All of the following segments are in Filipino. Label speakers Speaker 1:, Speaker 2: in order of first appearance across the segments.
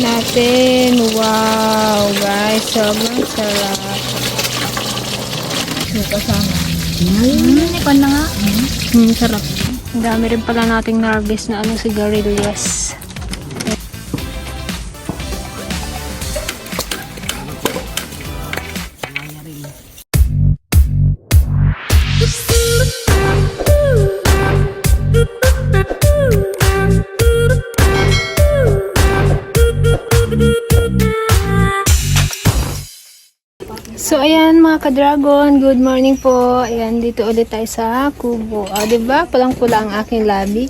Speaker 1: natin. Wow, guys. Sobrang sarap.
Speaker 2: Yung kasama.
Speaker 3: Hmm, ikaw na nga.
Speaker 1: Hmm, sarap. Ang dami rin pala nating na-harvest na ano sigarilyas. Ayan mga ka-dragon, good morning po. Ayan, dito ulit tayo sa Kubo. O, di ba? Pulang-pula ang aking labi.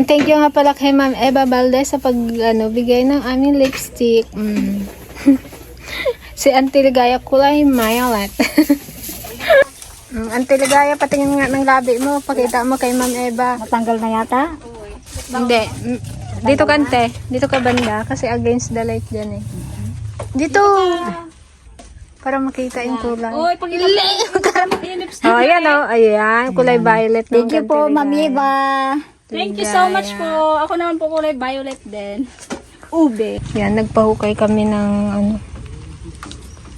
Speaker 1: And thank you nga pala kay Ma'am Eva Valdez sa pag, ano, ng aming lipstick. Mm. si Auntie Ligaya kulay violet. Mm, Auntie Ligaya, patingin nga ng labi mo. Pakita mo kay Ma'am Eva.
Speaker 3: Matanggal na yata.
Speaker 1: Hindi. Dito kante. Dito ka banda. Kasi against the light dyan eh. Dito! Para makita yung kulay.
Speaker 3: Oy, pag ilagay.
Speaker 1: Oh, ayan oh. Ayan. Kulay violet.
Speaker 3: Thank you po, Ma'am Eva.
Speaker 2: Thank you so much po. Ako naman po kulay violet din.
Speaker 1: Ube. Yan, nagpahukay kami ng ano,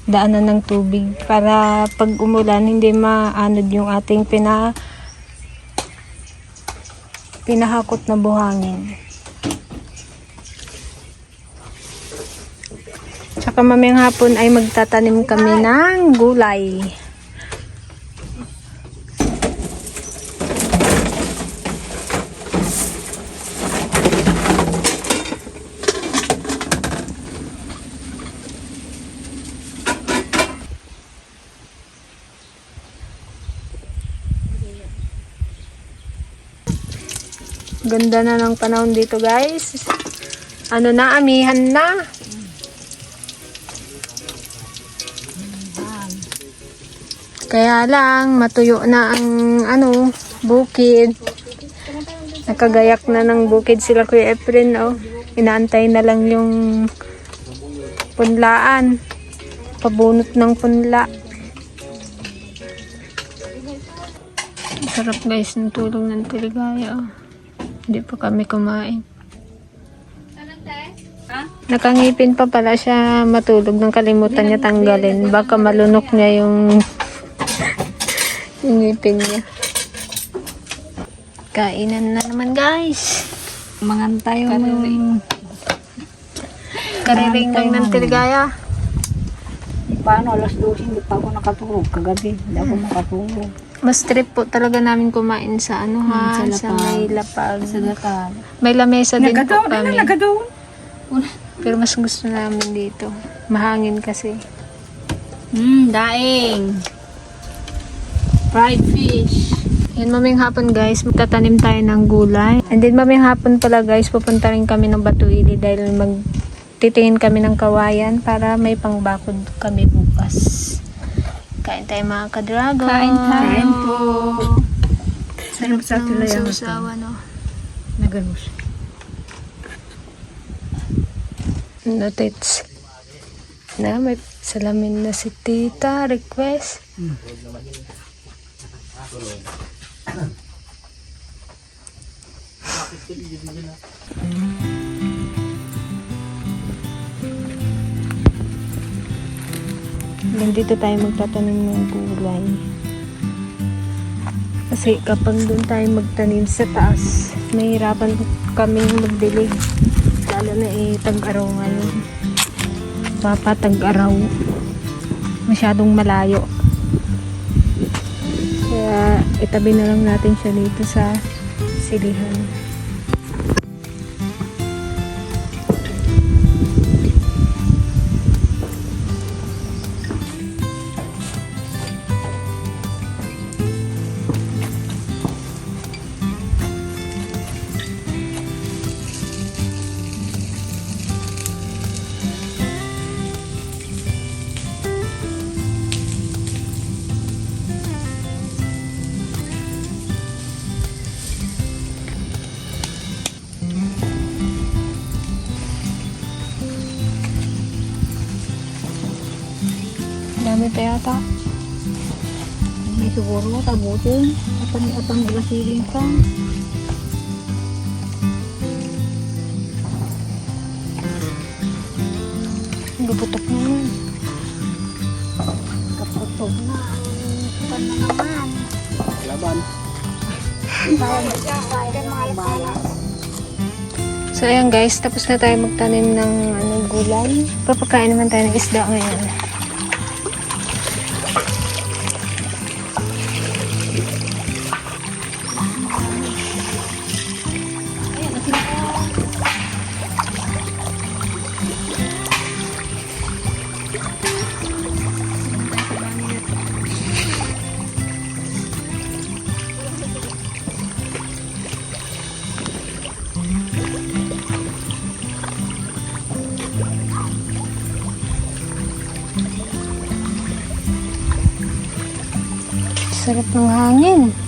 Speaker 1: daanan ng tubig para pag umulan hindi maanod yung ating pina pinahakot na buhangin. Tsaka mamayang hapon ay magtatanim kami ng gulay. Ganda na ng panahon dito guys. Ano na, amihan na. Kaya lang, matuyo na ang ano, bukid. Nakagayak na ng bukid sila Kuya Efren, oh. Inaantay na lang yung punlaan. Pabunot ng punla. Sarap guys ng tulong ng tiligaya, oh. Hindi pa kami kumain. Nakangipin pa pala siya matulog nang kalimutan niya tanggalin. Baka malunok niya yung ngipin niya. Kainan na naman guys.
Speaker 3: Mangantay yung...
Speaker 1: Kariring lang ng tiligaya.
Speaker 3: Paano, alas 12, hindi pa ako nakatulog. Kagabi, hindi ako nakatulog.
Speaker 1: Mas trip po talaga namin kumain sa ano ha,
Speaker 3: Hmm, sa
Speaker 1: sa,
Speaker 3: lapag.
Speaker 1: may lapag.
Speaker 3: Sa Dakar.
Speaker 1: May lamesa din po kami.
Speaker 3: Nagadaw.
Speaker 1: Pero mas gusto namin dito. Mahangin kasi.
Speaker 2: Hmm, daing. Fried fish.
Speaker 1: Yan maming hapon guys, magtatanim tayo ng gulay. And then maming hapon pala guys, pupunta rin kami ng Batuili dahil magtitingin kami ng kawayan para may pangbakod kami bukas. Kain tayo mga ka-dragon.
Speaker 2: Kain tayo.
Speaker 3: Kain po.
Speaker 1: Sarap
Speaker 3: sa
Speaker 1: ng
Speaker 3: tulayan ito.
Speaker 1: sausawa, no?
Speaker 3: Naganos.
Speaker 1: No, tits. Na, may salamin na si tita. Request. Nandito tayo magtatanim ng gulay. Kasi kapag doon tayo magtanim sa taas, mahirapan kami magdilig. Lalo na eh, tag-araw ngayon. Papa, tag-araw. Masyadong malayo. Itabi na lang natin siya dito sa silihan.
Speaker 3: Siguro, tabutin. Atang, atang ilasiling ka.
Speaker 1: Bubutok naman.
Speaker 4: Kaputok na. Pan na naman.
Speaker 3: Laban.
Speaker 1: So ayan guys, tapos na tayo magtanim ng ano, gulay. Papakain naman tayo ng isda ngayon. Sarap ng hangin.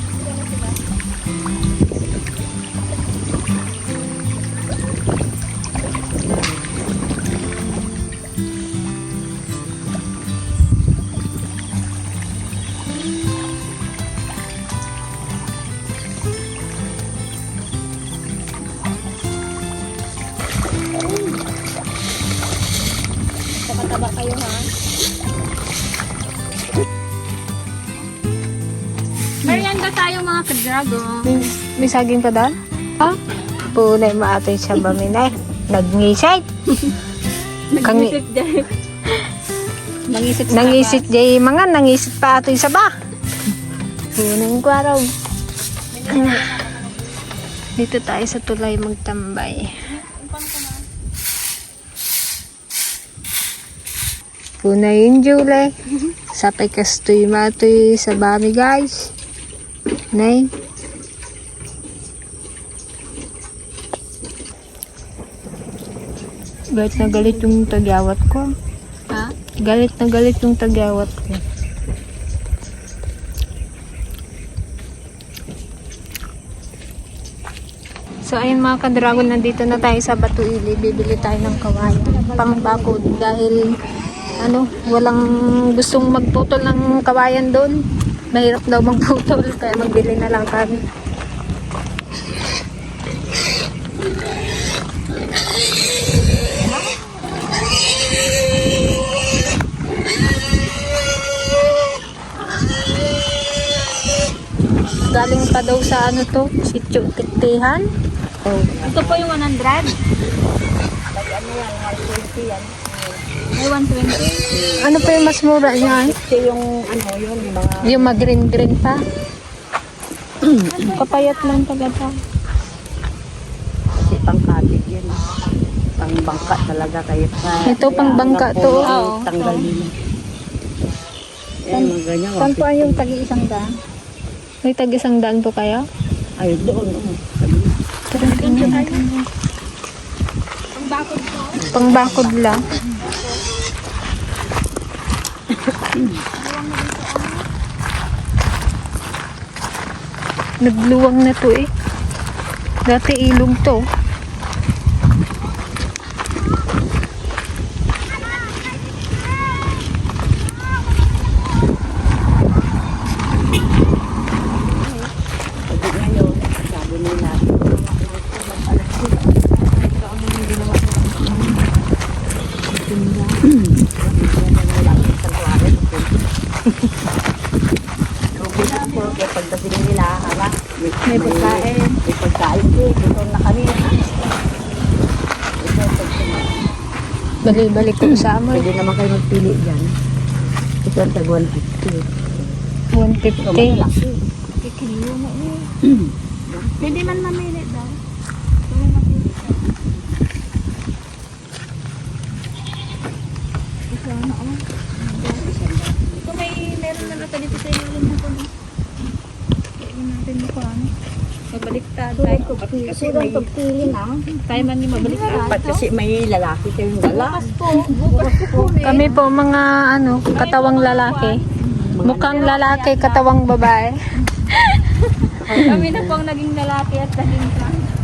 Speaker 2: Taba kayo ha. Merienda tayo mga ka-dragon.
Speaker 1: May, may saging pa dahil? Ha? Punay maatoy siya ba minay? Nagngisay. Kang,
Speaker 2: Nangisip dyan. Nangisip sa
Speaker 1: nangisit jay mga nangisit pa atoy sa ba? Punang kwaraw. Dito tayo sa tulay magtambay. Punay yung July. Sapay kastoy matoy sa bami guys. Nay. Galit na galit yung tagyawat ko.
Speaker 2: Ha?
Speaker 1: Galit na galit yung tagyawat ko. So ayun mga ka-dragon, nandito na tayo sa Batuili. Bibili tayo ng kawayan. Pang bakod dahil ano, walang gustong magputol ng kawayan doon. Mahirap daw magputol kaya magbili na lang kami. Galing pa daw sa ano to, sityo tiktihan. Oh.
Speaker 2: Ito po yung 100. May 120.
Speaker 1: Ano pa yung mas mura niyan?
Speaker 4: Ito yung ano yun, mga
Speaker 1: Yung mag-green green pa. Papayat lang talaga.
Speaker 4: kasi pangkabit yun. Pangbangka talaga kayo.
Speaker 1: Ito, pangbangka to.
Speaker 2: Oo.
Speaker 4: Tanggal ganyan.
Speaker 2: Saan po yung tagi-isang daan?
Speaker 1: May tag isang daan po kaya?
Speaker 4: Ay, doon.
Speaker 1: Tara, tingnan. Pangbakod lang. Nagluwang na to eh. Dati ilog to.
Speaker 4: Pag ngayon, sabi nila, Okay na po, kaya pagdating nila, hala, may,
Speaker 2: May pagkain.
Speaker 4: May pagkain din, dito na kami. Ito, pag-
Speaker 1: Balik-balik ko sa amoy.
Speaker 4: Pwede naman kayo magpili dyan. Ito ang tag 150.
Speaker 1: 150.
Speaker 4: Ito malaki.
Speaker 2: Kikilo mo eh. Pwede man mamili daw. Ito ano. Ito may meron na nata dito sa ilalim na ano. Pwede natin mo pa ano. Mabaliktad tayo.
Speaker 4: Kasi may,
Speaker 2: pagpili na. Tayo man yung mabaliktad.
Speaker 4: dapat kasi may lalaki kayong dala.
Speaker 2: po. Bukas po.
Speaker 1: Kami po mga ano, katawang lalaki. Mukhang lalaki, katawang babae.
Speaker 2: Kami na po ang naging lalaki at naging.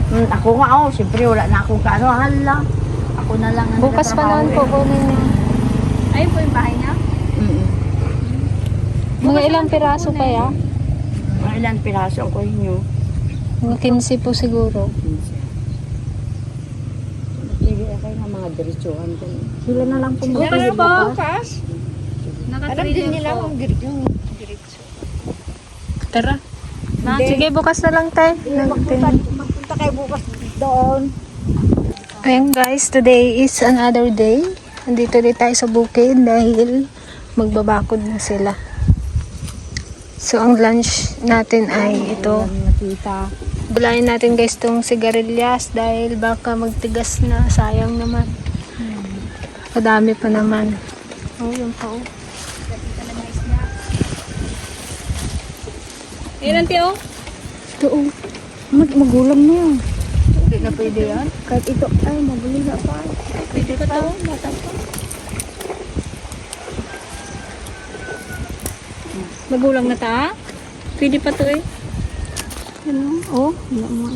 Speaker 4: Hmm, ako nga, oh, siyempre wala na akong kaano, hala. Ako na lang ang
Speaker 1: Bukas pa naman po kunin niya.
Speaker 2: Ayun po yung bahay niya.
Speaker 4: Mm
Speaker 1: Mga ilang piraso kaya?
Speaker 4: Mga ilan piraso ang kuhin nyo.
Speaker 1: Mga 15 po siguro.
Speaker 4: Sige, kayo ng mga
Speaker 3: diretsuhan ko. Sila na lang kung
Speaker 2: Bukas
Speaker 3: bakit
Speaker 2: po.
Speaker 3: bukas.
Speaker 2: Bukas. Naka-trailer po.
Speaker 1: Tara.
Speaker 2: Na-
Speaker 1: Sige, bukas na lang tayo.
Speaker 3: Magpunta, magpunta kayo bukas doon.
Speaker 1: Ayan guys, today is another day. Nandito ulit tayo sa bukid dahil magbabakod na sila. So, ang lunch natin ay ito. Bulayin natin guys tong sigarilyas dahil baka magtigas na. Sayang naman. Kadami pa naman. Oh, yung pa oh.
Speaker 2: Ayun ang tiyo.
Speaker 3: Ito oh. Mag magulang na yun.
Speaker 2: Hindi na pwede yan.
Speaker 3: Kahit ito, ay magulang na pa.
Speaker 2: Pwede pa to. Bata Magulang na ta? Pwede pa to eh.
Speaker 3: Ano? Oh, wala mo.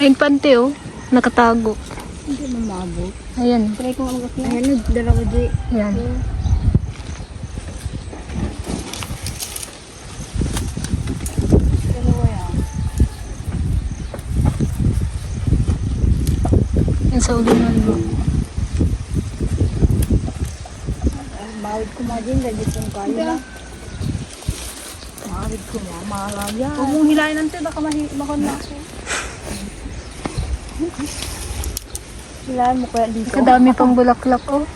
Speaker 1: Ayun pante oh. Nakatago.
Speaker 3: Hindi na maabot.
Speaker 1: Ayan.
Speaker 2: Try ko mag
Speaker 3: Ayan, dalawa di.
Speaker 1: Ayan.
Speaker 3: Dalawa
Speaker 1: sa ulingan mo.
Speaker 3: Mawid ko mga din, lagi kong kaya. Mawid ko mga malaya.
Speaker 2: Huwag mong hilahin tiyo. Baka mahi- baka na ako.
Speaker 3: Silaan mo kaya dito.
Speaker 1: Kadami pang bulaklak oh.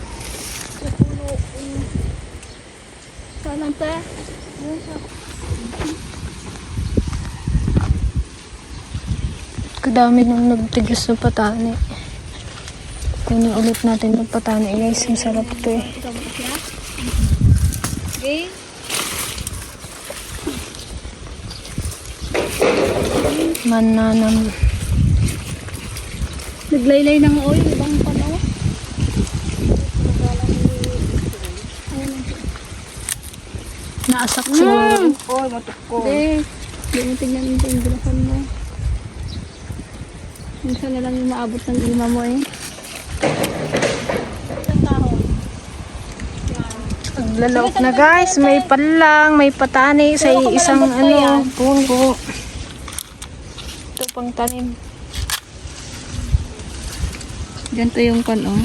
Speaker 2: Saan ang te?
Speaker 1: Kadami nang nagtigas na patani. Kunin ulit natin yung patani guys. Ang sarap to eh.
Speaker 2: Okay.
Speaker 1: Mananam.
Speaker 2: Naglaylay ng oil. Ibang panaw.
Speaker 1: Naasak siguro.
Speaker 3: Oy, matukko.
Speaker 2: Hindi. Hindi mo tingnan yung pinggilasan mo. Minsan na lang yung maabot ng ilma mo eh.
Speaker 1: Naglalaok na guys. May palang, may patani sa isang ano, puno. Ito pang tanim.
Speaker 2: Ganito yung pan oh.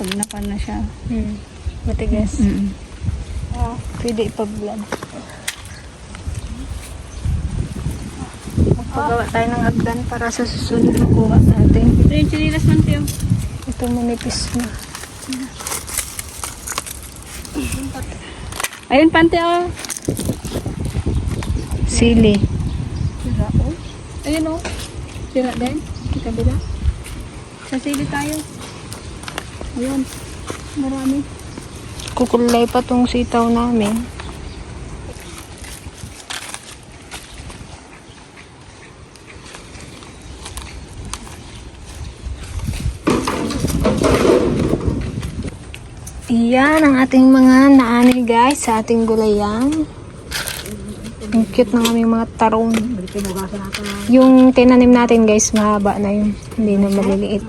Speaker 2: Pag napan na siya.
Speaker 1: Hmm. Matigas.
Speaker 2: Mm.
Speaker 1: Pwede ipag-vlog. Magpagawa tayo ng hagdan para sa susunod na kuha natin.
Speaker 2: Ito yung chinilas man.
Speaker 1: Ito manipis na.
Speaker 2: Ayun pante oh.
Speaker 1: Sili.
Speaker 2: Sira oh. Ayun oh. Sira din. Sa kabila. Sa sili tayo. Ayun. Marami.
Speaker 1: Kukulay pa tong sitaw namin. Iyan ang ating mga naani guys sa ating gulayan. Ang cute ng aming mga tarong. Yung tinanim natin guys, mahaba na yun. Hindi na maliliit.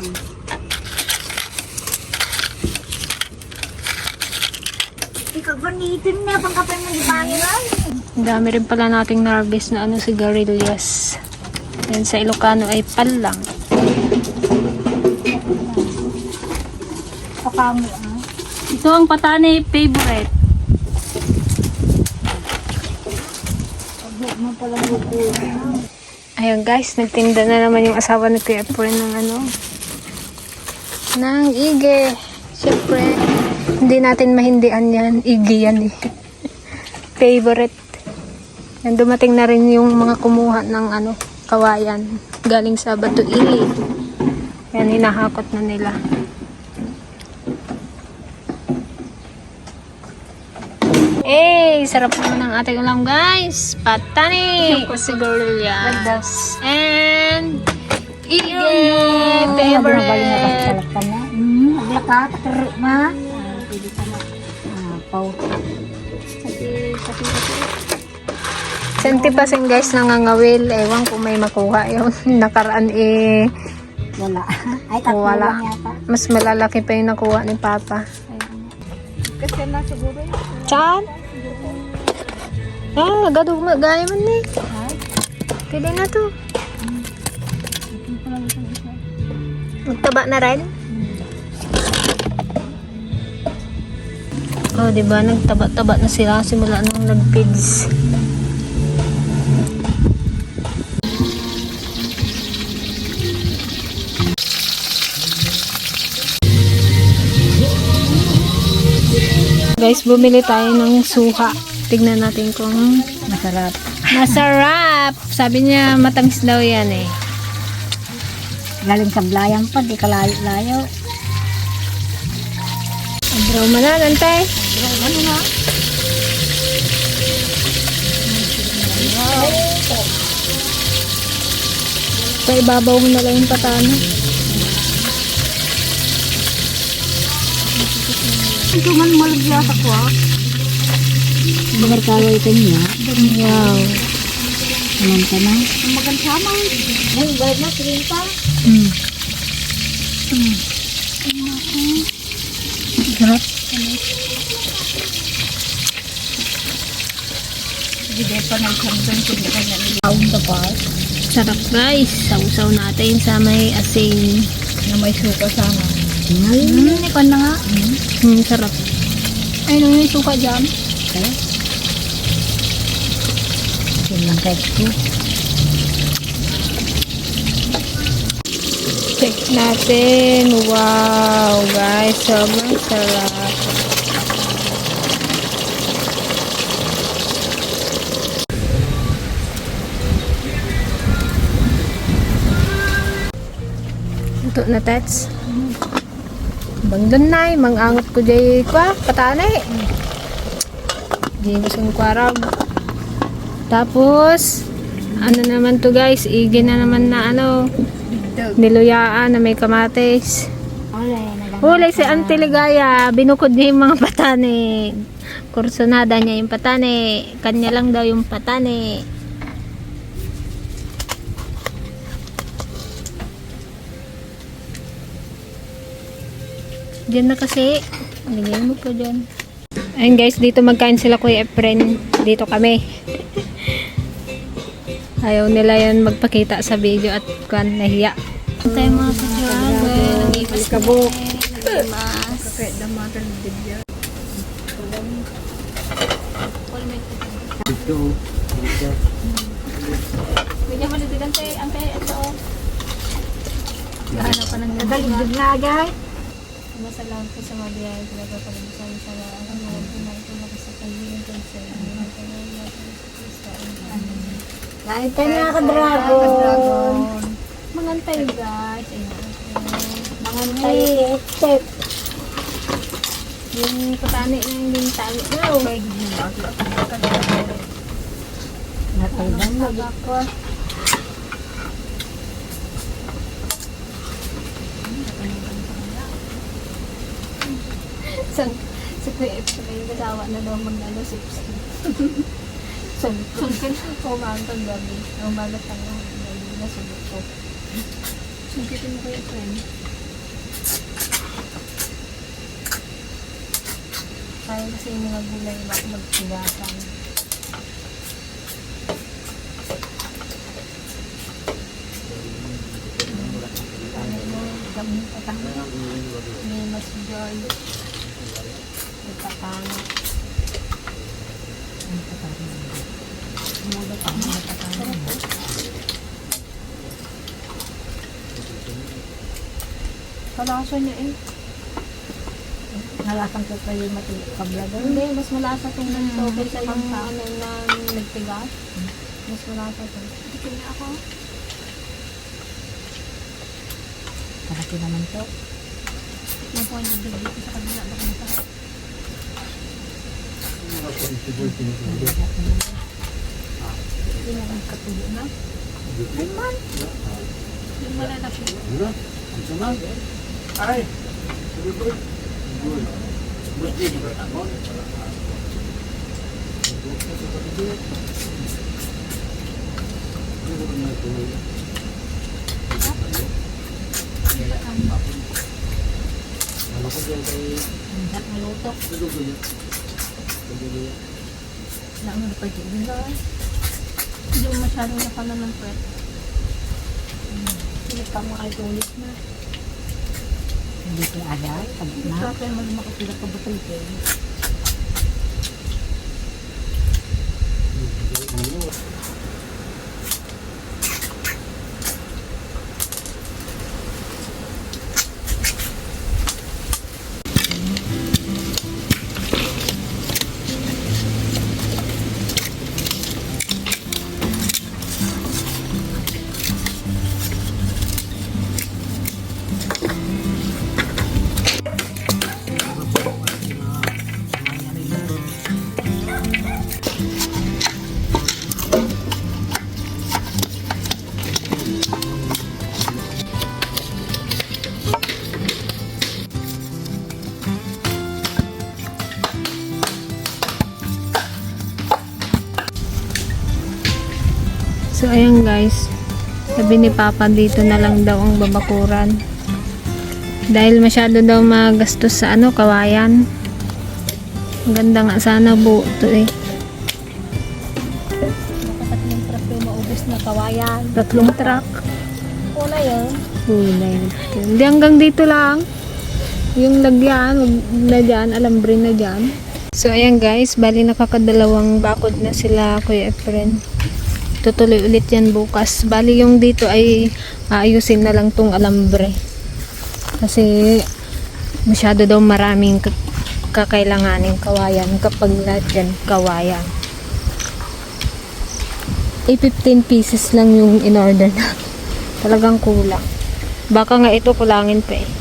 Speaker 1: Ang dami rin pala nating narvest na ano sigarilyas. Yan sa Ilocano ay palang.
Speaker 3: Pakamo.
Speaker 2: Ito ang patani favorite.
Speaker 1: Ayun guys, nagtinda na naman yung asawa ni Kuya Efren ng ano, ng ige. Siyempre, hindi natin mahindian yan. Ige yan eh. Favorite. Yan, dumating na rin yung mga kumuha ng ano, kawayan. Galing sa Batuili. Yan, hinahakot na nila. Eh, sarap naman ng ating ulam guys. Patani, sigarilyas, and ige, favorite.
Speaker 3: Hmm, aglakat, ma. Pau.
Speaker 1: Senti pa sing guys nangangawil. Ewan kung may makuha yun. Nakaraan eh,
Speaker 3: Wala. Ay, tatlo
Speaker 1: Wala. mas malalaki pa yung nakuha ni Papa.
Speaker 2: Kasi na siguro yun.
Speaker 1: Chan? Ah, gadugma gaya man ni.
Speaker 3: Ha?
Speaker 1: Pwede na to. Magtaba na rin. Oh, di ba nagtaba-taba na sila simula nung nag-feeds. Guys, bumili tayo ng suha. Tignan natin kung
Speaker 3: Masarap.
Speaker 1: masarap. Sabi niya matamis daw yan eh.
Speaker 3: Galing sa blayan pa, di kalayo-layo.
Speaker 1: Abraw mananan tay.
Speaker 3: Ano nga?
Speaker 1: Sa ibabaw mo na lang yung patano.
Speaker 3: Ito man malagya sa kwa. Bagar kaway ka niya.
Speaker 1: Wow.
Speaker 3: Alam ka na. Ang magansama. Ay, bayad na, piling pa.
Speaker 1: Mm.
Speaker 3: Sarap.
Speaker 2: Hindi pa isang doon kung di kanya nila.
Speaker 3: Taon ka pa.
Speaker 1: Sarap guys. Sausaw natin sa may asin.
Speaker 2: Na may suka sana.
Speaker 3: Ay,
Speaker 2: Hmm, ikaw na nga.
Speaker 1: Hmm, sarap.
Speaker 2: Ay, nung yung suka dyan.
Speaker 3: kaya. Yun lang kahit ko.
Speaker 1: Check natin. Wow guys. Sobrang sarap. Ito na tats. Bangdan na mangangot ko jay kwa patane. Di gusto ko arab. Tapos ano naman to guys, igi na naman na ano, niluyaan na may kamatis. Huli si Auntie Ligaya, binukod niya yung mga patane. Kursonada niya yung patane. Kanya lang daw yung patane. Diyan na kasi. Ligay mo po dyan. Ayun guys, dito magkain sila Kuya Efren. Dito kami. Ayaw nila yan magpakita sa video at kan nahiya. Tayo mga ka-dragon. Nag-ipas
Speaker 3: Kabuk.
Speaker 1: Mas.
Speaker 2: Kahit damatan ng bigya.
Speaker 1: Bigyan mo dito ante, ante, ito oh. Gaano pa ng
Speaker 3: Nadaligdig na agay.
Speaker 1: Masalamat po sa mga biyaya sila pa pag-ibig sa ang mga pumaito na sa kanyang sa inyo.
Speaker 3: Kain tayo mga ka-dragon.
Speaker 1: Mangantay guys.
Speaker 3: Tayo. Step.
Speaker 1: Yung patani na yung bintali oh.
Speaker 3: Nataydan mo.
Speaker 1: Ako. Sa sa Kuya ay nagawa na daw mag-ano sipsip. Sungkin umagang gabi. Umaga pa nga. Gabi na sulit ko.
Speaker 2: Sungkitin mo kayo, friend.
Speaker 1: Kaya kasi yung mga gulay mo, gabi pa kami. May mas joy. May patano. Kalasa niya eh.
Speaker 3: Nalasan ko kayo mati kablagan.
Speaker 1: Hindi, mas malasa itong nagtobe sa yung ano na nagtigas. Mas malasa ito.
Speaker 2: Tikin niya ako.
Speaker 3: Kalaki naman to.
Speaker 2: Yung po yung dito sa kabila. Baka masarap.
Speaker 3: Hindi naman katulo na.
Speaker 2: Yung malalaki.
Speaker 3: Ang sarap ng luto.
Speaker 2: Na ano pa dyan na. Hindi mo masyadong nakala ng pwede. Hindi pa makatulis na.
Speaker 3: Hindi ada. Pag na.
Speaker 2: Sa akin mo makapila ka ba tayo?
Speaker 1: Sabi ni Papa dito na lang daw ang babakuran. Dahil masyado daw magastos sa ano, kawayan. Ang ganda nga sana buo to eh.
Speaker 2: Nakatatlong truck yung maubos na kawayan.
Speaker 1: Tatlong truck.
Speaker 2: Una yun.
Speaker 1: Kulay. Hindi hanggang dito lang. Yung lagyan, na dyan, alambre na dyan. So, ayan guys, bali nakakadalawang bakod na sila, Kuya Efren. Tutuloy ulit yan bukas. Bali yung dito ay aayusin na lang tong alambre. Kasi masyado daw maraming ka- kakailanganing kawayan kapag lahat yan kawayan. Eh, 15 pieces lang yung in-order na. Talagang kulang. Baka nga ito kulangin pa eh.